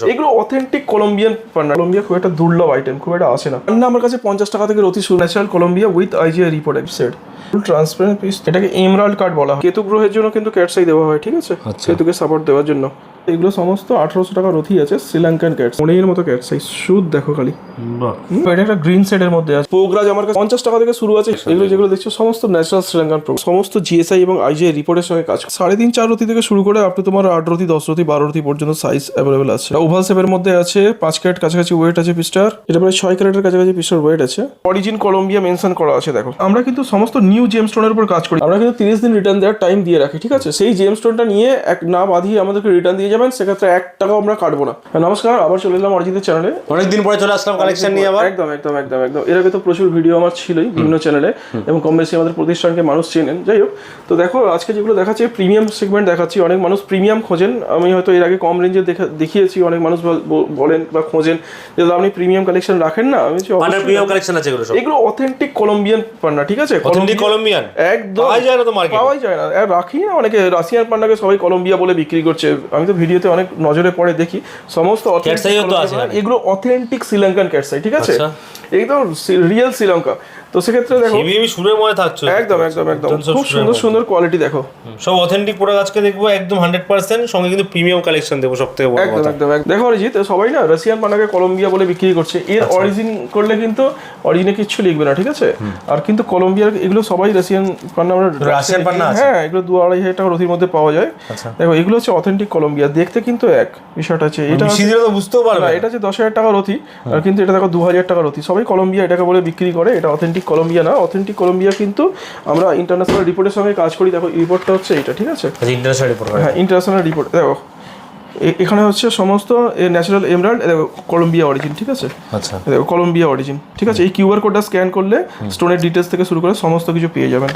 এগুলো authentic Colombian পান্না Colombia খুব একটা দুর্লভ আইটেম খুব একটা আসে না। পান্না আমার কাছে পঞ্চাশ টাকা থেকে অতি natural Colombia with IGI report set full transparent piece এটাকে এমরাল্ড কার্ড বলা হয়। কেতু গ্রহের জন্য কিন্তু ক্যাটসাই দেওয়া হয় ঠিক আছে? আচ্ছা। কেতুকে সাপোর্ট দেওয়ার জন্য। এগুলো সমস্ত আঠারোশো টাকা রথি আছে শ্রীলঙ্কান ক্যাটস মনের মতো ক্যাটসাই সুদ দেখো খালি। এটা একটা গ্রিন সেটের মধ্যে আছে। পোগরাজ আমার কাছে পঞ্চাশ টাকা থেকে শুরু আছে এগুলো যেগুলো দেখছ সমস্ত ন্যাশনাল শ্রীলঙ্কান প্রো সমস্ত জিএসআই এবং আইজিআই রিপোর্টের সঙ্গে কাজ। করে। সাড়ে তিন চার রতি থেকে শুরু করে আপনি তোমার আট রতি দশ রতি বারো রতি পর্যন্ত সাইজ অ্যাভেলেবেল আছে। ওভাল শেপের মধ্যে আছে পাঁচ ক্যারেট কাছাকাছি ওয়েট আছে পিস্টার এটা প্রায় ছয় ক্যারেটের কাছাকাছি পিস্টার ওয়েট আছে। অরিজিন কলম্বিয়া মেনশন করা আছে দেখো। আমরা কিন্তু সমস্ত নিউ জেম স্টোনের উপর কাজ করি। আমরা কিন্তু তিরিশ দিন রিটার্ন দেওয়ার টাইম দিয়ে রাখি ঠিক আছে? সেই জেম স্টোনটা নিয়ে এক না বাঁধিয়ে আমাদেরকে রিটার্ন দিয়ে যাবেন সেক্ষেত্রে এক টাকাও আমরা কাটবো না। নমস্কার আবার চলে এলাম অরিজিতের চ্যানেলে অনেকদিন পরে চলে আসলাম কালেকশন নিয়ে আবার। একদম একদম একদম একদম। এর আগে তো প্রচুর ভিডিও আমার ছিলই বিভিন্ন চ্যানেলে এবং কম বেশি আমাদের প্রতিষ্ঠানকে মানুষ চেনেন। যাই হোক তো দেখো আজকে যেগুলো দেখাচ্ছি প্রিমিয়াম সেগমেন্ট দেখাচ্ছি। অনেক মানুষ প্রিমিয়াম খোঁজেন। আমি হয়তো এর আগে কম রেঞ্জে দেখা দেখিয়েছি অনেক মানুষ বলেন বা খোঁজেন যে আপনি প্রিমিয়াম কালেকশন রাখেন না? আমি প্রিমিয়াম কালেকশন আছে এগুলো এগুলো অথেন্টিক কলম্বিয়ান পান্না ঠিক আছে? অথেন্টিক কলম্বিয়ান একদম। পাওয়াই যায় না তো মার্কেটে পাওয়াই যায় না। রাখি না অনেকে রাশিয়ান পান্ডাকে সবাই কলম্বিয়া বলে বিক্রি করছে। আমি তো ভিডিওতে অনেক নজরে পড়ে দেখি। সমস্ত এগুলো অথেন্টিক শ্রীলঙ্কান ক্যাটসাই ঠিক আছে? আচ্ছা। একদম রিয়েল শ্রীলঙ্কা তো সেক্ষেত্রে দেখো হেভি সুরের মধ্যে থাকছে একদম একদম একদম। খুব সুন্দর সুন্দর কোয়ালিটি দেখো। সব অথেন্টিক প্রোডাক্ট আজকে দেখব একদম হান্ড্রেড পার্সেন্ট সঙ্গে কিন্তু প্রিমিয়াম কালেকশন দেবো সব থেকে একদম একদম। দেখো অরিজিৎ সবাই না রাশিয়ান পান্নাকে কলম্বিয়া বলে বিক্রি করছে। এর আচ্ছা। অরিজিন করলে কিন্তু অরিজিনে কিচ্ছু লিখবে না ঠিক আছে? আর কিন্তু কলম্বিয়ার এগুলো সবাই রাশিয়ান পান্না আমরা রাশিয়ান পান্না? হ্যাঁ এগুলো দু আড়াই হাজার টাকা রথির মধ্যে পাওয়া যায়। আচ্ছা। দেখো এগুলো হচ্ছে অথেন্টিক কলম্বিয়া দেখতে কিন্তু এক বিষয়টা আছে এটা তো বুঝতেও পারবে না না। এটা হচ্ছে দশ হাজার টাকা রথি আর কিন্তু এটা দেখো দু হাজার টাকা রথি সবাই কলম্বিয়া এটাকে বলে বিক্রি করে এটা অথেন্টিক কলম্বিয়া না অথেন্টিক কলম্বিয়া কিন্তু আমরা ইন্টারন্যাশনাল রিপোর্টের সঙ্গে কাজ করি। দেখো রিপোর্টটা হচ্ছে এটা ঠিক আছে? আচ্ছা ইন্টারন্যাশনাল রিপোর্ট হ্যাঁ ইন্টারন্যাশনাল রিপোর্ট দেখো এখানে হচ্ছে সমস্ত ন্যাচারাল এমরাল্ড কলম্বিয়া অরিজিন ঠিক আছে? আচ্ছা। কলম্বিয়া অরিজিন ঠিক আছে? এই কিউআর কোডটা স্ক্যান করলে স্টোনের ডিটেলস থেকে শুরু করে সমস্ত কিছু পেয়ে যাবেন।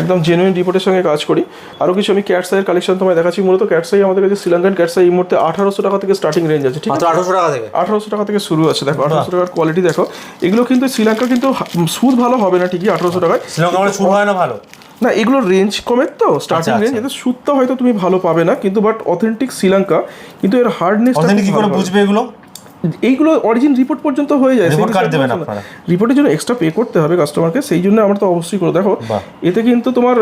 একদম জেনুইন রিপোর্টের সঙ্গে কাজ করি। আরও কিছু আমি ক্যাটসাইয়ের কালেকশন তোমায় দেখাচ্ছি। মূলত ক্যাটসাই আমাদের কাছে শ্রীলঙ্কান ক্যাটসাই এই মুহূর্তে আঠারোশো টাকা থেকে স্টার্টিং রেঞ্জ আছে ঠিক আছে? আঠারোশো টাকা থেকে। আঠারোশো টাকা থেকে শুরু আছে দেখো আঠারোশো টাকার কোয়ালিটি দেখো। এগুলো কিন্তু শ্রীলঙ্কা কিন্তু সুদ ভালো হবে না ঠিকই আঠারোশো টাকায়। শ্রীলঙ্কা মানে শুরু হয় না ভালো। না এগুলো রেঞ্জ কমের তো স্টার্টিং আচ্ছা, রেঞ্জ এতে সুদটা হয়তো তুমি ভালো পাবে না কিন্তু বাট অথেন্টিক শ্রীলঙ্কা কিন্তু এর হার্ডনেস অথেন্টিক কি করে বুঝবে এগুলো? এইগুলো অরিজিন রিপোর্ট পর্যন্ত হয়ে যায়? রিপোর্টের জন্য এক্সট্রা পে করতে হবে কাস্টমারকে সেই জন্য আমরা তো অবশ্যই করে দেখো এতে কিন্তু তোমার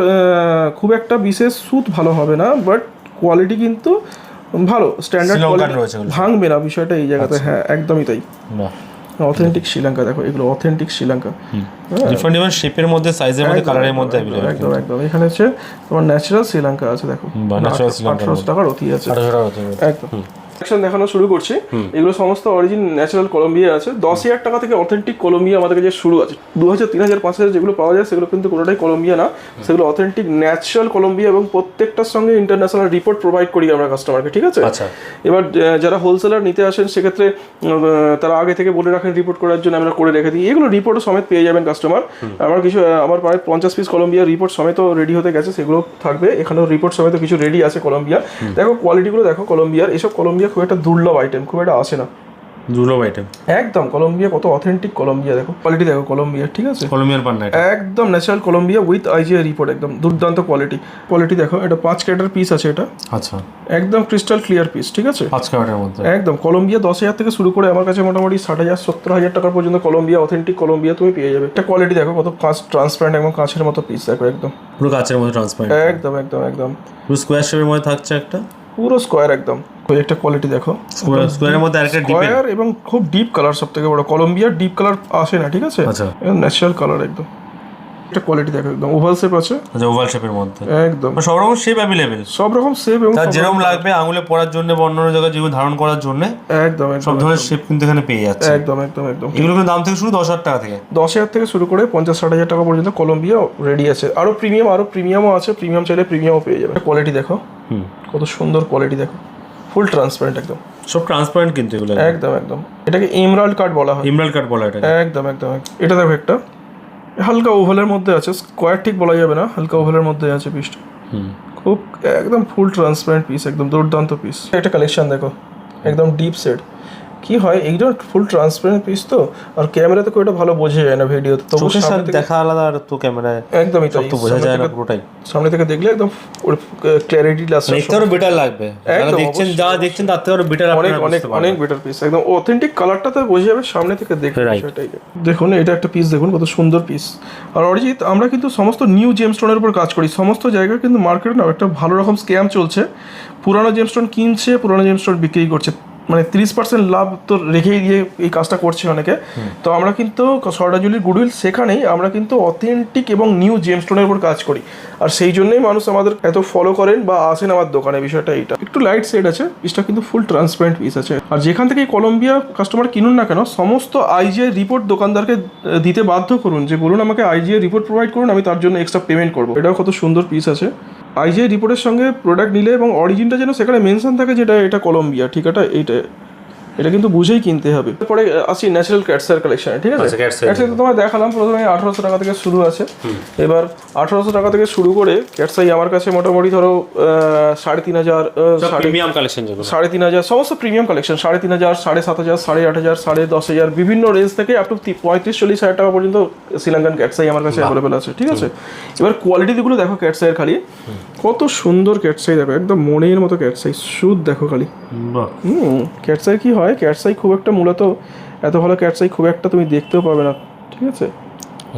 খুব একটা বিশেষ সুদ ভালো হবে না বাট কোয়ালিটি কিন্তু ভালো স্ট্যান্ডার্ড কোয়ালিটি ভাঙবে না বিষয়টা এই জায়গাতে। হ্যাঁ একদমই তাই। অথেন্টিক শ্রীলঙ্কা দেখো এগুলো অথেন্টিক শ্রীলঙ্কা ডিফারেন্ট ডিফারেন্ট শেপের মধ্যে সাইজের মধ্যে কালারের মধ্যে একদম একদম এখানে হচ্ছে তোমার ন্যাচারাল শ্রীলঙ্কা আছে দেখো। natural শ্রীলঙ্কার আঠারোশো টাকার অতি আছে। 800 টাকা একদম। কালেকশন দেখানো শুরু করছি। এগুলো সমস্ত অরিজিন ন্যাচারাল কলম্বিয়া আছে। দশ হাজার টাকা থেকে অথেন্টিক কলম্বিয়া আমাদের কাছে শুরু আছে। দু হাজার তিন হাজার পাঁচ হাজার যেগুলো পাওয়া যায় সেগুলো কিন্তু কোনোটাই কলম্বিয়া না। সেগুলো অথেন্টিক ন্যাচারাল কলম্বিয়া এবং প্রত্যেকটার সঙ্গে ইন্টারন্যাশনাল রিপোর্ট প্রোভাইড করি আমরা কাস্টমারকে ঠিক আছে? আচ্ছা। এবার যারা হোলসেলার নিতে আসেন সেক্ষেত্রে তারা আগে থেকে বলে রাখেন রিপোর্ট করার জন্য আমরা করে রেখে দিই। এগুলো রিপোর্টও সমেত পেয়ে যাবেন কাস্টমার আমার কিছু আমার প্রায় পঞ্চাশ পিস কলম্বিয়া রিপোর্ট সমেত রেডি হতে গেছে সেগুলো থাকবে। এখানেও রিপোর্ট সমেত কিছু রেডি আছে কলম্বিয়া দেখো কোয়ালিটিগুলো দেখো কলম্বিয়ার এসব কলম্বিয়া খুব একটা দুর্লভ আইটেম খুব একটা আসে না। দুর্লভ আইটেম একদম কলম্বিয়া কত অথেন্টিক কলম্বিয়া দেখো কোয়ালিটি দেখো কলম্বিয়া ঠিক আছে? কলম্বিয়ান পান্না একদম natural Colombia with IGI report একদম দুর্দান্ত কোয়ালিটি কোয়ালিটি দেখো এটা পাঁচ ক্যারেটার পিস আছে এটা। আচ্ছা। একদম ক্রিস্টাল ক্লিয়ার পিস ঠিক আছে? পাঁচ কার্ডের মধ্যে। একদম কলম্বিয়া দশ হাজার থেকে শুরু করে আমার কাছে মোটামুটি ষাট হাজার সত্তর হাজার টাকা পর্যন্ত কলম্বিয়া অথেন্টিক কলম্বিয়া তুমি পেয়ে যাবে। একটা কোয়ালিটি দেখো কত কাঁচ ট্রান্সপারেন্ট এবং কাঁচের মতো পিস দেখো একদম। পুরো কাচের মধ্যে ট্রান্সপারেন্ট একদম একদম একদম। পুরো স্কোয়ার শেপের মধ্যে থাকছে একটা? পুরো স্কোয়ার একদম। ওই একটা কোয়ালিটি দেখো। স্কোয়ার স্কোয়ারের মধ্যে আরেকটা স্কোয়ার এবং খুব ডিপ কালার সব থেকে বড়। কলম্বিয়ার ডিপ কালার আসে না ঠিক আছে? আচ্ছা। ন্যাচারাল কালার একদম। একটা কোয়ালিটি দেখো একদম। ওভাল শেপ আছে। আচ্ছা ওভাল শেপের মধ্যে। একদম। সব রকম শেপ অ্যাভেলেবেল সব রকম শেপ এবং যেরকম লাগবে আঙুলে পড়ার জন্য বা অন্য জায়গায় যেগুলো ধারণ করার জন্য একদম সব ধরনের শেপ কিন্তু এখানে পেয়ে যাচ্ছে। একদম একদম একদম। এগুলো দাম থেকে শুরু দশ হাজার টাকা থেকে। দশ হাজার থেকে শুরু করে পঞ্চাশ ষাট হাজার টাকা পর্যন্ত কলম্বিয়া রেডি আছে। আরও প্রিমিয়াম আরও প্রিমিয়ামও আছে। প্রিমিয়াম চাইলে প্রিমিয়ামও পেয়ে যাবে। কোয়ালিটি দেখো। হুম। কত সুন্দর কোয়ালিটি দেখো। ফুল ট্রান্সপারেন্ট একদম। সব ট্রান্সপারেন্ট কিন্তু এগুলো। একদম একদম। এটাকে এমরাল্ড কার্ড বলা হয়। ইমরাল কার্ড বলা এটা একদম একদম। এটা দেখো একটা। হালকা ওভালের মধ্যে আছে। স্কোয়ার ঠিক বলা যাবে না। হালকা ওভালের মধ্যে আছে পিসটা হুম। খুব একদম ফুল ট্রান্সপারেন্ট পিস একদম দুর্দান্ত পিস একটা কালেকশন দেখো। একদম ডিপ সেট কি হয়? এইগুলো ফুল ট্রান্সপারেন্ট পিস তো? আর ক্যামেরাতে খুব একটা ভালো বোঝা যায় না ভিডিওতে তবু চোখের সামনে থেকে দেখা আলাদা আর তো ক্যামেরায় একদমই তাই। তো বোঝা যায় না পুরোটাই। সামনে থেকে দেখলে একদম ক্ল্যারিটি লাস্ট দেখতে আরও বেটার লাগবে। যারা দেখছেন যা দেখছেন তার থেকে আরও বেটার অনেক অনেক অনেক বেটার পিস একদম অথেন্টিক কালারটা তো বোঝা যাবে সামনে থেকে দেখে Right. সেটাই দেখুন এটা একটা পিস দেখুন কত সুন্দর পিস আর অরিজিৎ আমরা কিন্তু সমস্ত নিউ জেমস্টোনের উপর কাজ করি। সমস্ত জায়গায় কিন্তু মার্কেটে না একটা ভালো রকম স্ক্যাম চলছে। পুরানো জেমস্টোন কিনছে পুরানো জেমস্টোন বিক্রি করছে। মানে তিরিশ পার্সেন্ট লাভ তো রেখেই দিয়ে এই কাজটা করছে অনেকে। তো আমরা কিন্তু সরডাজুলির গুডউইল সেখানেই আমরা কিন্তু অথেন্টিক এবং নিউ জেমস জেমস্টোনের উপর কাজ করি। আর সেই জন্যই মানুষ আমাদের এত ফলো করেন বা আসেন আমার দোকানে বিষয়টা এইটা। একটু লাইট সেট আছে পিসটা কিন্তু ফুল ট্রান্সপারেন্ট পিস আছে। আর যেখান থেকে কলম্বিয়া কাস্টমার কিনুন না কেন সমস্ত আইজিআই রিপোর্ট দোকানদারকে দিতে বাধ্য করুন যে বলুন আমাকে আইজিআই রিপোর্ট প্রোভাইড করুন আমি তার জন্য এক্সট্রা পেমেন্ট করব। এটাও কত সুন্দর পিস আছে। আইজিআই রিপোর্টের সঙ্গে প্রোডাক্ট নিলে এবং অরিজিনটা যেন সেখানে মেনশন থাকে যেটা এটা কলম্বিয়া ঠিক আছে? এইটা এটা কিন্তু বুঝেই কিনতে হবে। তারপরে আসি ন্যাচারাল ক্যাটসের কালেকশন ঠিক আছে? আচ্ছা, cats তো তোমায় দেখালাম প্রথমে আঠারোশো টাকা থেকে শুরু আছে। এবার আঠারোশো টাকা থেকে শুরু করে ক্যাটসাই আমার কাছে মোটামুটি ধরো সাড়ে তিন হাজার প্রিমিয়াম কালেকশন যেগুলো। সাড়ে তিন হাজার সমস্ত প্রিমিয়াম কালেকশন সাড়ে তিন হাজার সাড়ে সাত হাজার সাড়ে আট হাজার সাড়ে দশ হাজার বিভিন্ন রেঞ্জ থেকে আপ টু পঁয়ত্রিশ চল্লিশ হাজার টাকা পর্যন্ত শ্রীলঙ্কান ক্যাটসাই আমার কাছে অ্যাভেলেবেল আছে ঠিক আছে? এবার কোয়ালিটিগুলো দেখো ক্যাটসাইয়ের খালি। কত সুন্দর ক্যাটসাই দেখো একদম মনের মতো ক্যাটসাই সুদ দেখো খালি। বাহ। হুম ক্যাটসাই কি হয়? ক্যাটসাই খুব একটা মূলত এত ভালো ক্যাটসাই খুব একটা তুমি দেখতেও পাবে না ঠিক আছে?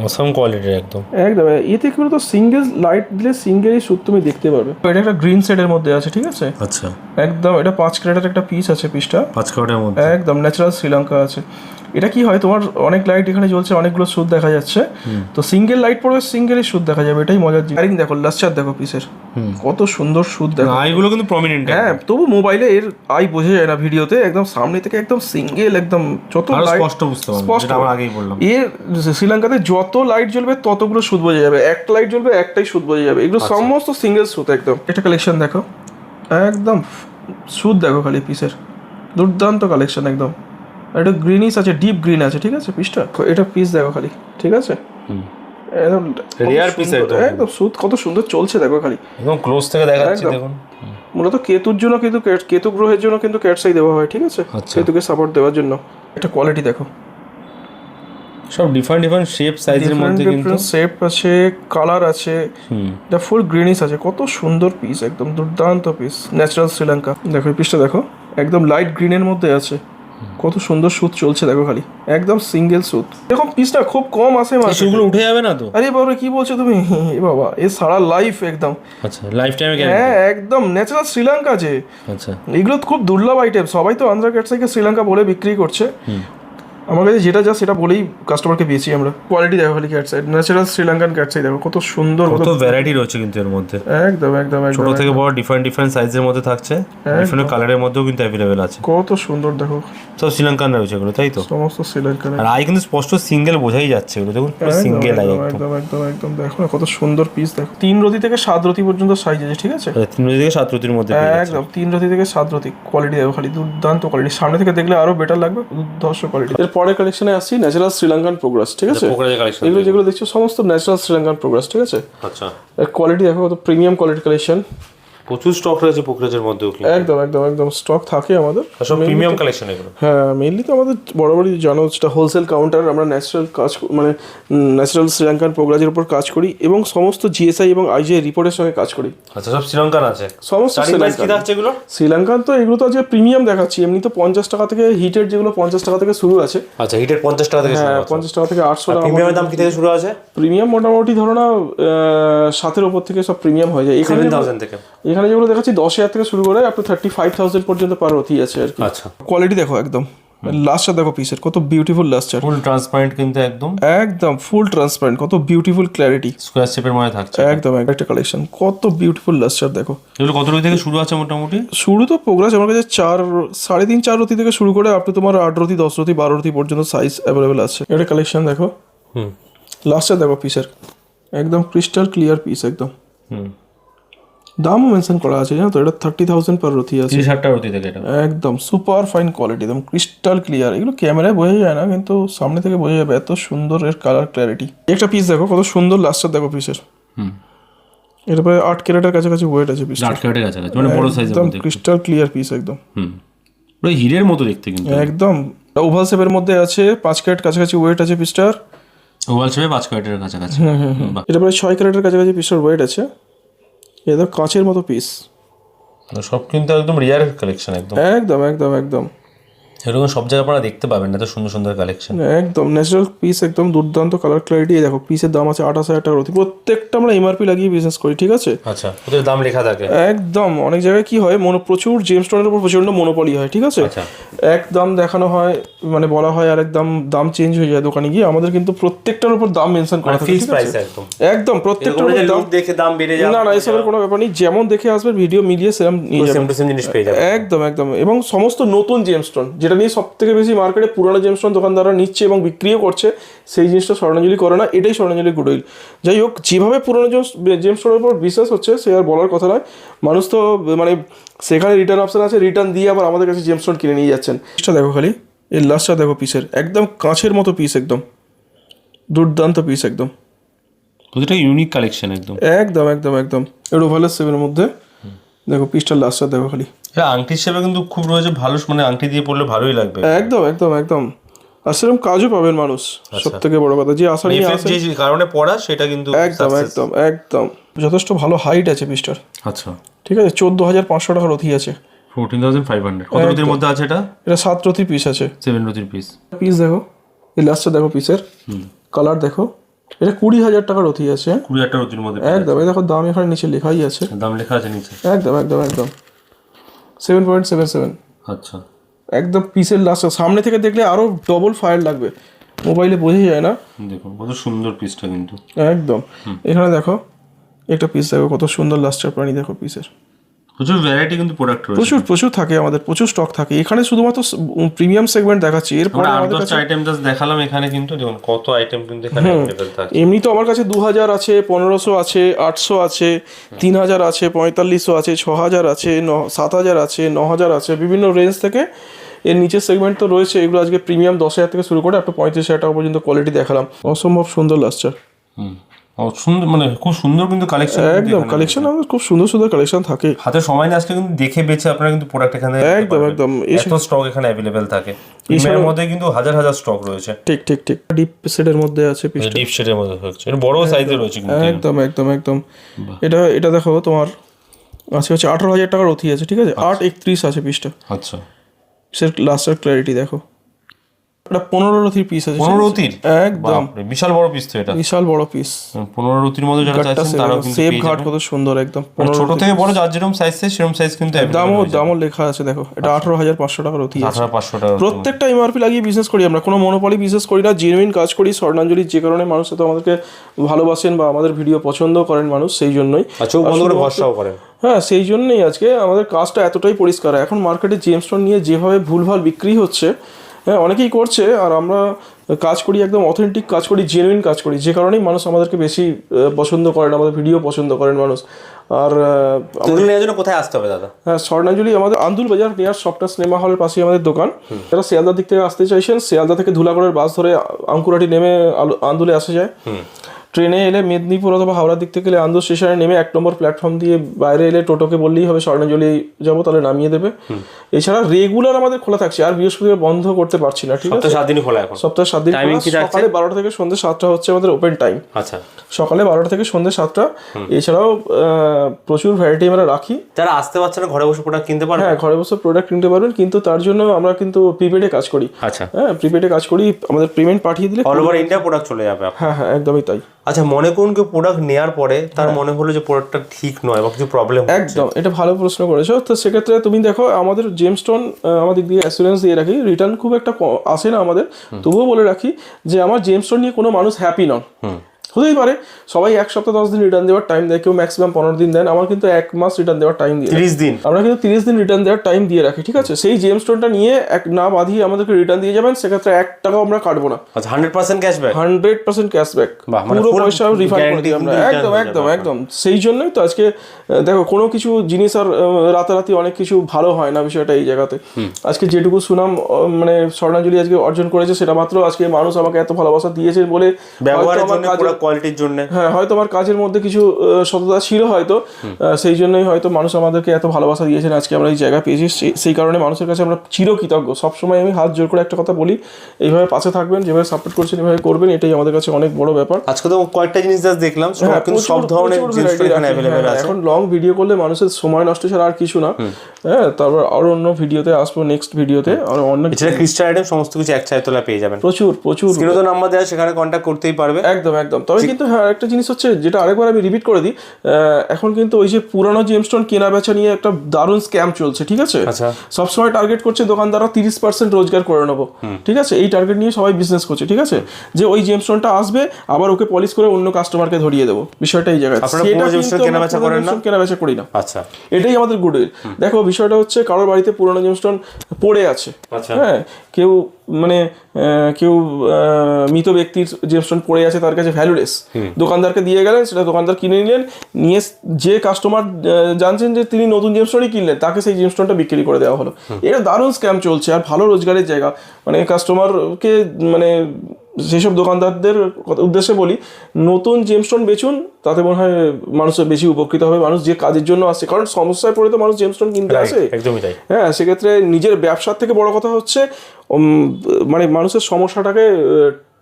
অসাম কোয়ালিটির একদম। একদম এতে কি বলতো সিঙ্গেল লাইট দিলে সিঙ্গেলই শুট তুমি দেখতে পারবে এটা একটা গ্রিন শেডের মধ্যে আছে ঠিক আছে? আচ্ছা। একদম এটা পাঁচ ক্যারেটের একটা পিস আছে পিসটা পাঁচ ক্যারেটের মধ্যে। একদম ন্যাচারাল শ্রীলঙ্কা আছে। এটা কি হয়? তোমার অনেক লাইট এখানে জ্বলছে অনেকগুলো সুদ দেখা যাচ্ছে। তো সিঙ্গেল লাইট পড়বে সিঙ্গেলই সুদ দেখা যাবে এটাই মজার জিনিস। দেখো লাস্টার দেখো পিসের। কত সুন্দর সুদ দেখো। আইগুলো কিন্তু প্রমিনেন্ট হ্যাঁ তবু মোবাইলে এর আই বোঝা যায় না ভিডিওতে একদম সামনে থেকে একদম সিঙ্গেল একদম যত লাইট স্পষ্ট বুঝতে স্পষ্ট। যেটা আমরা আগেই বললাম। এর শ্রীলঙ্কাতে যত লাইট জ্বলবে ততগুলো সুদ বোঝা যাবে। একটা লাইট জ্বলবে একটাই সুদ বোঝা যাবে। এগুলো সমস্ত সিঙ্গেল সুদ একদম। এটা কালেকশন দেখো। একদম। সুদ দেখো খালি পিসের। দুর্দান্ত কালেকশন একদম। আর এটা গ্রিনিস আছে ডিপ গ্রিন আছে ঠিক আছে পিসটা? এটা পিস দেখো খালি ঠিক আছে? একদম piece সুন্দর- একদম। সুদ কত সুন্দর চলছে দেখো খালি। একদম ক্লোজ থেকে দেখাচ্ছি দেখুন। মূলত কেতুর জন্য কিন্তু কেতু গ্রহের জন্য কিন্তু ক্যাটসাই দেওয়া হয় ঠিক আছে? আচ্ছা। কেতুকে সাপোর্ট দেওয়ার জন্য। এটা কোয়ালিটি দেখো। সব ডিফারেন্ট ডিফারেন্ট শেপ সাইজের মধ্যে কিন্তু। শেপ আছে কালার আছে। হুম। এটা ফুল গ্রিনিশ আছে। কত সুন্দর পিস একদম দুর্দান্ত পিস ন্যাচারাল শ্রীলঙ্কা দেখো এই পিসটা দেখো। একদম লাইট গ্রিনের মধ্যে আছে। কত সুন্দর সুত চলছে দেখো খালি। একদম সিঙ্গেল সুত। এরকম পিসটা খুব কম আসে মানে সেগুলো উঠে যাবে না তো? আরে বাবা কি বলছো তুমি? এ বাবা এ সারা লাইফ একদম। আচ্ছা লাইফ টাইমে হ্যাঁ একদম ন্যাচারাল শ্রীলঙ্কা যে। আচ্ছা। এগুলো তো খুব দুর্লভ আইটেম সবাই তো আন্ধ্রা ক্যাটসাইকে শ্রীলঙ্কা বলে বিক্রি করছে। আমার কাছে যেটা যা সেটা বলেই কাস্টমারকে পেয়েছি আমরা। কোয়ালিটি দেখো খালি ক্যাটসাই ন্যাচারাল শ্রীলঙ্কান ক্যাটসাই দেখো কত সুন্দর কত ভ্যারাইটি রয়েছে কিন্তু এর মধ্যে। একদম একদম ছোট থেকে বড় ডিফারেন্ট ডিফারেন্ট সাইজের মধ্যে থাকছে। ডিফারেন্ট কালারের মধ্যেও কিন্তু অ্যাভেলেবেল আছে। কত সুন্দর দেখো। সব শ্রীলঙ্কান রয়েছে এগুলো তাই তো? সমস্ত শ্রীলঙ্কান আর আই কিন্তু স্পষ্ট সিঙ্গেল বোঝাই যাচ্ছে এগুলো দেখুন সিঙ্গেল আই একদম একদম। একদম দেখো না কত সুন্দর পিস দেখো। তিন রতি থেকে সাত রতি পর্যন্ত সাইজ আছে ঠিক আছে? তিন তিন থেকে সাত রতির মধ্যে একদম তিন রতি থেকে সাত রতি কোয়ালিটি দেখো খালি দুর্দান্ত কোয়ালিটি সামনে থেকে দেখলে আরও বেটার লাগবে দুর্ধর্ষ কোয়ালিটি পরের কালেকশনে আসছি ন্যাচারাল শ্রীলঙ্কান প্রোগ্রেস ঠিক আছে? এগুলো যেগুলো দেখছ সমস্ত ন্যাচারাল শ্রীলঙ্কান প্রোগ্রেস ঠিক আছে? আচ্ছা। কোয়ালিটি দেখো কত প্রিমিয়াম কোয়ালিটি কালেকশন প্রচুর স্টক রয়েছে পোকরাজের মধ্যেও একদম একদম একদম স্টক থাকে আমাদের। সব প্রিমিয়াম কালেকশন এগুলো। হ্যাঁ মেনলি তো আমাদের বরাবরই জানো যেটা হোলসেল কাউন্টার আমরা ন্যাচারাল কাজ মানে ন্যাচারাল শ্রীলঙ্কান প্রোগ্রাজের উপর কাজ করি এবং সমস্ত জিএসআই এবং আইজিআই রিপোর্টের সঙ্গে কাজ করি। আচ্ছা সব শ্রীলঙ্কান আছে? সমস্ত শ্রীলঙ্কান তো এগুলো তো আজকে প্রিমিয়াম দেখাচ্ছি এমনি তো পঞ্চাশ টাকা থেকে হিটের যেগুলো পঞ্চাশ টাকা থেকে শুরু আছে। আচ্ছা হিটের পঞ্চাশ টাকা থেকে শুরু হ্যাঁ আছে। পঞ্চাশ টাকা থেকে আটশো টাকা প্রিমিয়ামের দাম কি থেকে শুরু আছে? প্রিমিয়াম মোটামুটি ধরো না সাতের উপর থেকে সব প্রিমিয়াম হয়ে যায়। এখানে থাউজেন্ড থেকে। এখানে যেগুলো দেখাচ্ছি দশ হাজার থেকে শুরু করে up to thirty five thousand পর্যন্ত পার অতি আছে আর কি। আচ্ছা। কোয়ালিটি দেখো একদম। লাস্টার দেখো পিসের কত বিউটিফুল লাস্টার ফুল ট্রান্সপারেন্ট কিন্তু একদম। একদম ফুল ট্রান্সপারেন্ট কত বিউটিফুল ক্ল্যারিটি স্কোয়ার শেপের মধ্যে থাকছে। একদম একটা কালেকশন কত বিউটিফুল লাস্টার দেখো। এগুলো কত রতি থেকে শুরু আছে মোটামুটি? শুরু তো প্রোগ্রাস আমার কাছে চার সাড়ে তিন চার রতি থেকে শুরু করে আপনি তোমার আট রতি দশ রতি বারো রতি পর্যন্ত সাইজ অ্যাভেলেবেল আছে। এটা কালেকশন দেখো। হুম। লাস্টার দেখো পিসের একদম ক্রিস্টাল ক্লিয়ার পিস একদম। হুম। দামও মেনশন করা আছে জানো তো? এটা থার্টি থাউজেন্ড পার রতি আছে। হাজার রুটি থেকে এটা। একদম সুপার ফাইন কোয়ালিটি একদম ক্রিস্টাল ক্লিয়ার এগুলো ক্যামেরায় বোঝা যায় না কিন্তু সামনে থেকে বোঝা যাবে এত সুন্দর এর কালার ক্ল্যারিটি একটা পিস দেখো কত সুন্দর লাস্টার দেখো পিসের হুম। এটা প্রায় আট ক্যারেটের কাছাকাছি ওয়েট আছে পিসটা আট ক্যারেটের কাছাকাছি মানে বড় সাইজ একদম ক্রিস্টাল ক্লিয়ার পিস একদম। হুম। পুরো হিরের মতো দেখতে কিন্তু। একদম। ওভাল শেপের মধ্যে আছে পাঁচ ক্যারেট কাছাকাছি ওয়েট আছে পিসটার ওভাল শেপে পাঁচ কোয়ার্টারের কাছাকাছি। বাহ। এটা প্রায় ছয় ক্যারেটের কাছাকাছি পিসটার ওয়েট আছে। এটা কাঁচের মতো পিস সব কিন্তু একদম রিয়ার কালেকশন একদম। একদম একদম একদম। এরকম সব জায়গায় আপনারা দেখতে পাবেন না এত সুন্দর সুন্দর কালেকশন একদম ন্যাচারাল পিস একদম দুর্দান্ত কালার ক্লারিটি দেখো পিসের দাম আছে আঠাশ হাজার টাকার অতি প্রত্যেকটা আমরা এমআরপি লাগিয়ে বিজনেস করি ঠিক আছে? আচ্ছা ওদের দাম লেখা থাকে। একদম অনেক জায়গায় কি হয় মনো প্রচুর জেমস স্টোনের উপর প্রচণ্ড মনোপলি হয় ঠিক আছে? আচ্ছা। এক দাম দেখানো হয় মানে বলা হয় আর একদম দাম চেঞ্জ হয়ে যায় দোকানে গিয়ে। আমাদের কিন্তু প্রত্যেকটার উপর দাম মেনশন করা থাকে ফিক্স ঠিক আছে? প্রাইস একদম। একদম প্রত্যেকটার উপর দাম দেখে দাম বেড়ে যাবে না না এসবের কোনো ব্যাপার নেই। যেমন দেখে আসবে ভিডিও মিলিয়ে সেরকম একদম একদম। এবং সমস্ত নতুন জেমস্টোন যেটা নিয়ে সব থেকে বেশি মার্কেটে পুরোনো জেমস্টোন দোকানদাররা নিচ্ছে এবং বিক্রিও করছে সেই জিনিসটা স্বর্ণাঞ্জলি করে না এটাই স্বর্ণাঞ্জলি গুডউইল যাই হোক যেভাবে পুরোনো জেমস্টোনের উপর বিশ্বাস হচ্ছে সে আর বলার কথা নয়। মানুষ তো মানে সেখানে রিটার্ন অপশান আছে রিটার্ন দিয়ে আবার আমাদের কাছে জেমস্টোন কিনে নিয়ে যাচ্ছেন। দেখো খালি এর লাস্টটা দেখো পিসের একদম কাঁচের মতো পিস একদম। দুর্দান্ত পিস একদম। প্রতিটা ইউনিক কালেকশন একদম। একদম একদম একদম। এর ওভালের সেভের মধ্যে। দেখো পিসটার লাস্টটা দেখো খালি। এটা আংটি হিসেবে কিন্তু খুব রয়েছে ভালো মানে আংটি দিয়ে পড়লে ভালোই লাগবে। একদম একদম একদম। আর সেরকম কাজও পাবেন মানুষ সব থেকে বড় কথা। যে আশা নিয়ে আসে যে কারণে পড়া সেটা কিন্তু একদম একদম একদম। যথেষ্ট ভালো হাইট আছে পিসটার আচ্ছা। ঠিক আছে চোদ্দ হাজার পাঁচশো টাকার অথি আছে। ফোরটিন থাউজেন্ড ফাইভ হান্ড্রেড কত রতির মধ্যে আছে এটা? এটা সাত রতি পিস আছে। সেভেন রতির পিস পিস দেখো এই লাস্টটা দেখো পিসের কালার দেখো। এটা কুড়ি হাজার টাকার অথি আছে। কুড়ি একটা রতির মধ্যে একদম এই দেখো দাম এখানে নিচে লেখাই আছে। দাম লেখা আছে নিচে। একদম একদম একদম। সেভেন পয়েন্ট সেভেন সেভেন আচ্ছা। একদম পিসের লাস্ট সামনে থেকে দেখলে আরও ডবল ফায়ার লাগবে। মোবাইলে বোঝা যায় না। দেখুন কত সুন্দর পিসটা কিন্তু। একদম। এখানে দেখো একটা পিস দেখো কত সুন্দর লাস্টার প্রাণী দেখো পিসের প্রচুর ভ্যারাইটি কিন্তু প্রোডাক্ট রয়েছে। প্রচুর প্রচুর থাকে আমাদের প্রচুর স্টক থাকে। এখানে শুধুমাত্র প্রিমিয়াম সেগমেন্ট দেখাচ্ছি। এরপরে আমাদের দশটা আইটেম জাস্ট দেখালাম এখানে কিন্তু দেখুন কত আইটেম কিন্তু এখানে অ্যাভেলেবেল থাকে। এমনি তো আমার কাছে দু হাজার আছে পনেরোশো আছে আটশো আছে তিন হাজার আছে পঁয়তাল্লিশশো আছে ছ হাজার আছে ন সাত হাজার আছে ন হাজার আছে বিভিন্ন রেঞ্জ থেকে এর নিচের সেগমেন্ট তো রয়েছে। এগুলো আজকে প্রিমিয়াম দশ হাজার থেকে শুরু করে একটু পঁয়ত্রিশ হাজার টাকা পর্যন্ত কোয়ালিটি দেখালাম। অসম্ভব সুন্দর লাস্টার হুম। সুন্দর মানে খুব সুন্দর কিন্তু কালেকশন একদম কালেকশন আমাদের খুব সুন্দর সুন্দর কালেকশন থাকে। হাতে সময় নিয়ে আসলে কিন্তু দেখে বেছে আপনারা কিন্তু প্রোডাক্ট এখানে একদম একদম। এই এত স্টক এখানে অ্যাভেলেবেল থাকে। এর মধ্যে কিন্তু হাজার হাজার স্টক রয়েছে। ঠিক ঠিক ঠিক। ডিপ সেটের মধ্যে আছে পিস ডিপ শেডের মধ্যে হচ্ছে এটা বড় সাইজের রয়েছে কিন্তু একদম একদম একদম। এটা এটা দেখো তোমার। আছে হচ্ছে আঠারো হাজার টাকার অথি আছে ঠিক আছে? আট একত্রিশ আছে পিসটা আচ্ছা। পিসের লাস্টের ক্ল্যারিটি দেখো। এটা পনেরো রথির পিস আছে পনেরো রতির একদম। বিশাল বড় পিস তো এটা। বিশাল বড় পিস পনেরো রতির মধ্যে যারা চাইছেন তারাও কিন্তু সেফ ঘাট কত সুন্দর একদম মানে ছোট থেকে বড় যার যেরকম সাইজ চাই সেরকম সাইজ কিন্তু দামও দামও লেখা আছে দেখো। এটা আঠারো হাজার পাঁচশো টাকার অথি আছে। আঠারো পাঁচশো টাকা প্রত্যেকটা এমআরপি লাগিয়ে বিজনেস করি আমরা। কোনো মনোপলি বিজনেস করি না জেনুইন কাজ করি। স্বর্ণাঞ্জলি যে কারণে মানুষ তো আমাদেরকে ভালোবাসেন বা আমাদের ভিডিও পছন্দ করেন মানুষ সেই জন্যই। আর চোখ বন্ধ করে ভরসাও করেন হ্যাঁ সেই জন্যই আজকে আমাদের কাজটা এতটাই পরিষ্কার। এখন মার্কেটে জেমস্টোন নিয়ে যেভাবে ভুলভাল বিক্রি হচ্ছে হ্যাঁ অনেকেই করছে আর আমরা কাজ করি একদম অথেন্টিক কাজ করি জেনুইন কাজ করি। যে কারণেই মানুষ আমাদেরকে বেশি পছন্দ করেন আমাদের ভিডিও পছন্দ করেন মানুষ। আর আহ, নেওয়ার জন্য কোথায় আসতে হবে দাদা? হ্যাঁ স্বর্ণাঞ্জলি আমাদের আন্দুল বাজার নিয়ার সফটওয়্যার সিনেমা হলের পাশেই আমাদের দোকান। যারা শিয়ালদার দিক থেকে আসতে চাইছেন শিয়ালদা থেকে ধুলাগড়ের বাস ধরে আঙ্কুরাটি নেমে আন্দুলে আসা যায়। ট্রেনে এলে মেদিনীপুর অথবা হাওড়ার দিক থেকে এলে স্টেশনে নেমে এক নম্বর প্ল্যাটফর্ম দিয়ে বাইরে এলে টোটোকে বললেই হবে স্বর্ণাঞ্জলি যাব তাহলে নামিয়ে দেবে। এছাড়া রেগুলার আমাদের খোলা থাকছে আর বৃহস্পতিবার বন্ধ করতে পারছি না ঠিক আছে? সাত দিনই খোলা এখন। সপ্তাহে সাত দিন? সকালে বারোটা থেকে সন্ধ্যে সাতটা হচ্ছে আমাদের ওপেন টাইম আচ্ছা। সকালে বারোটা থেকে সন্ধ্যে সাতটা। এছাড়াও আহ, প্রচুর ভ্যারাইটি আমরা রাখি। যারা আসতে পারছে না ঘরে বসে প্রোডাক্ট কিনতে পারবে? হ্যাঁ ঘরে বসে প্রোডাক্ট কিনতে পারবেন কিন্তু তার জন্য আমরা কিন্তু প্রিপেডে কাজ করি। আচ্ছা। হ্যাঁ প্রিপেডে কাজ করি আমাদের পেমেন্ট পাঠিয়ে দিলে অল ওভার ইন্ডিয়া প্রোডাক্ট চলে যাবে। হ্যাঁ হ্যাঁ একদমই তাই। আচ্ছা মনে করুন কেউ প্রোডাক্ট নেওয়ার পরে তার মনে হলো যে প্রোডাক্টটা ঠিক নয় বা কিছু প্রবলেম একদম এটা ভালো প্রশ্ন করেছ। তো সেক্ষেত্রে তুমি দেখো আমাদের জেমস্টোন আমাদের দিয়ে অ্যাসুরেন্স দিয়ে রাখি রিটার্ন খুব একটা আসে না আমাদের। তবুও বলে রাখি যে আমার জেমস্টোন নিয়ে কোনো মানুষ হ্যাপি নন। হতেই পারে। সবাই এক সপ্তাহ দশ দিন রিটার্ন দেওয়ার টাইম দেয় কেউ ম্যাক্সিমাম পনেরো দিন দেন। আমার কিন্তু এক মাস রিটার্ন দেওয়ার টাইম দিয়ে তিরিশ দিন। আমরা কিন্তু তিরিশ দিন রিটার্ন দেওয়ার টাইম দিয়ে রাখি ঠিক আছে? সেই জেম স্টোনটা নিয়ে এক না বাঁধিয়ে আমাদেরকে রিটার্ন দিয়ে যাবেন সেক্ষেত্রে এক টাকাও আমরা কাটবো না। Hundred percent cashback hundred percent cashback পুরো পয়সা রিফান্ড করে দিই আমরা। একদম একদম একদম। সেই জন্যই তো আজকে দেখো কোনো কিছু জিনিস আর রাতারাতি অনেক কিছু ভালো হয় না বিষয়টা এই জায়গাতে। আজকে যেটুকু সুনাম মানে স্বর্ণাঞ্জলি আজকে অর্জন করেছে সেটা মাত্র আজকে মানুষ আমাকে এত ভালোবাসা দিয়েছে বলে ব্যবহারের জন্য কোয়ালিটির জন্য। হ্যাঁ হয়তো আমার কাজের মধ্যে কিছু সততা ছিল হয়তো। সেই জন্যই হয়তো মানুষ আমাদেরকে এত ভালোবাসা দিয়েছেন আজকে আমরা এই জায়গা পেয়েছি। সেই- কারণে মানুষের কাছে আমরা চিরকৃতজ্ঞ। সবসময় আমি হাত জোর করে একটা কথা বলি এইভাবে পাশে থাকবেন যেভাবে সাপোর্ট করছেন এভাবে করবেন এটাই আমাদের কাছে অনেক বড় ব্যাপার। আজকে তো কয়েকটা জিনিস জাস্ট দেখলাম হ্যাঁ, কিন্তু সব ধরনের জিনিস এখানে হ্যাঁ, আছে। এখন লং ভিডিও করলে মানুষের সময় নষ্ট ছাড়া আর কিছু না। হ্যাঁ তারপর আরও অন্য ভিডিওতে আসব নেক্সট ভিডিওতে আর অন্য এছাড়া ক্রিস্টাল আইটেম সমস্ত কিছু এক ছায় তোলা পেয়ে যাবেন। প্রচুর প্রচুর। স্ক্রিনে তো নাম্বার দেওয়া সেখানে কন্ট্যাক্ট করতেই পারবে। একদম একদম। তবে কিন্তু হ্যাঁ একটা জিনিস হচ্ছে যেটা আরেকবার আমি রিপিট করে দিই এখন কিন্তু ওই যে পুরানো জেমস্টোন কেনা বেচা নিয়ে একটা দারুণ স্ক্যাম চলছে ঠিক আছে? আচ্ছা। সবসময় টার্গেট করছে দোকানদাররা তিরিশ পার্সেন্ট রোজগার করে নেব ঠিক আছে? এই টার্গেট নিয়ে সবাই বিজনেস করছে ঠিক আছে? যে ওই জেমস্টোনটা আসবে আবার ওকে পলিশ করে অন্য কাস্টমারকে ধরিয়ে দেবো বিষয়টা এই জায়গায়। আপনারা সেটা পুরো কিন্তু gemstone আমরা কেনাবেচা পুরনো না? কেনাবেচা করি না। আচ্ছা। এটাই আমাদের গুডউইল দেখো বিষয়টা হচ্ছে কারোর বাড়িতে পুরোনো জেমস্টোন পড়ে আছে। আচ্ছা। হ্যাঁ কেউ মানে কেউ মৃত ব্যক্তির জেমস্টোন পড়ে আছে তার কাছে ভ্যালুলেস দোকানদারকে দিয়ে গেলেন সেটা দোকানদার কিনে নিলেন নিয়ে যে কাস্টমার জানছেন যে তিনি নতুন জেমস্টোনই কিনলেন তাকে সেই জেমস্টোনটা বিক্রি করে দেওয়া হলো। এটা দারুণ স্ক্যাম চলছে আর ভালো রোজগারের জায়গা। মানে কাস্টমারকে মানে যেসব দোকানদারদের কথা উদ্দেশ্যে বলি নতুন জেমস্টোন বেচুন তাতে মনে হয় মানুষের বেশি উপকৃত হবে মানুষ যে কাজের জন্য আসে কারণ সমস্যায় পড়ে তো মানুষ জেমস্টোন কিনতে আসে। একদমই তাই। হ্যাঁ সেক্ষেত্রে নিজের ব্যবসার থেকে বড় কথা হচ্ছে মানে মানুষের সমস্যাটাকে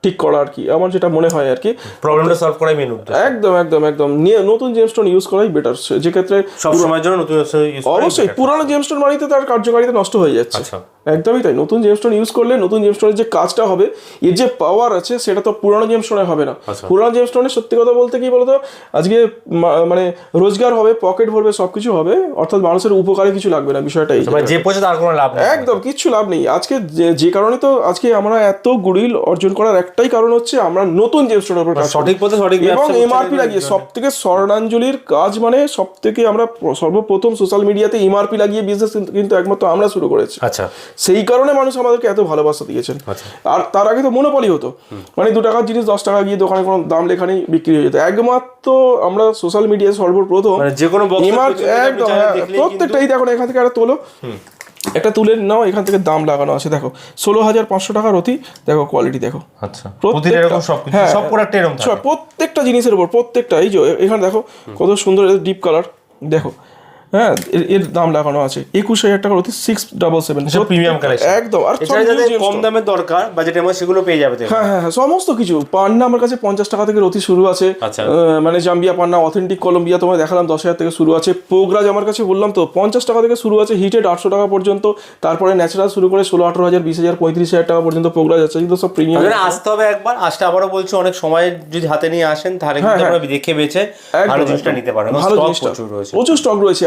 ঠিক করা আর কি। আমার যেটা মনে হয় আর কি প্রবলেমটা সলভ করাই মেন একদম একদম একদম। নিয়ে নতুন জেমস্টোন ইউজ করাই বেটার যে ক্ষেত্রে সব সময়ের জন্য নতুন অবশ্যই পুরানো জেমস্টোন বাড়িতে তার কার্যকারিতা নষ্ট হয়ে যাচ্ছে। আচ্ছা। একদমই তাই। নতুন জেমস্টোন ইউজ করলে নতুন জেমস্টোনের যে কাজটা হবে এর যে পাওয়ার আছে সেটা তো পুরানো জেমস্টোনে হবে না। আচ্ছা। পুরানো জেমস্টোনে সত্যি কথা বলতে কি বলতো আজকে মানে রোজগার হবে পকেট ভরবে সবকিছু হবে অর্থাৎ মানুষের উপকারে কিছু লাগবে না বিষয়টা এই মানে যে পয়সা তার কোনো লাভ একদম কিচ্ছু লাভ নেই। আজকে যে- যে কারণে তো আজকে আমরা এত গুডিল অর্জন করার একটাই কারণ হচ্ছে আমরা নতুন জেমস্টোনের উপর সঠিক পথে সঠিক এবং এমআরপি লাগিয়ে সব থেকে স্বর্ণাঞ্জলির কাজ মানে সব থেকে আমরা সর্বপ্রথম সোশ্যাল মিডিয়াতে এমআরপি লাগিয়ে বিজনেস কিন্তু একমাত্র আমরা শুরু করেছি। আচ্ছা। সেই কারণে মানুষ আমাদেরকে এত ভালোবাসা দিয়েছেন। আচ্ছা। আর তার আগে তো মনোপলি হতো। মানে দু টাকার জিনিস দশ টাকা গিয়ে দোকানে কোনো দাম লেখা নেই বিক্রি হয়ে যেত। একমাত্র আমরা সোশ্যাল মিডিয়ায় সর্বপ্রথম মানে যে কোনো একদম হ্যাঁ, দেখলেই প্রত্যেকটা এই দেখো এখান থেকে একটা তোলো। একটা তুলে নাও এখান থেকে দাম লাগানো আছে দেখো। ষোলো হাজার পাঁচশো টাকার অতি দেখো কোয়ালিটি দেখো। আচ্ছা। হ্যাঁ। প্রত্যেকটা জিনিসের উপর প্রত্যেকটা এই যে এখানে দেখো কত সুন্দর ডিপ কালার দেখো। হ্যাঁ এর- দাম লাগানো আছে। একুশ হাজার টাকার অতি six double seven premium collection একদম আর কম দামের দরকার বাজেটের মধ্যে সেগুলো পেয়ে যাবে হ্যাঁ হ্যাঁ হ্যাঁ সমস্ত কিছু। পান্না আমার কাছে পঞ্চাশ টাকা থেকে রতি শুরু আছে। আচ্ছা। মানে জাম্বিয়া পান্না অথেন্টিক কলম্বিয়া তোমায় দেখালাম দশ হাজার থেকে শুরু আছে। পোগরাজ আমার কাছে বললাম তো পঞ্চাশ টাকা থেকে শুরু আছে হিটেড আটশো টাকা পর্যন্ত। তারপরে ন্যাচারাল শুরু করে ষোলো আঠারো হাজার বিশ হাজার পঁয়ত্রিশ হাজার টাকা পর্যন্ত পোগরাজ আছে কিন্তু সব প্রিমিয়াম আসতে হবে একবার আসতে আবারও বলছি অনেক সময় যদি হাতে নিয়ে আসেন তাহলে হ্যাঁ, আপনারা দেখে বেছে ভালো জিনিসটা নিতে পারেন। ভালো জিনিসটা। প্রচুর স্টক রয়েছে।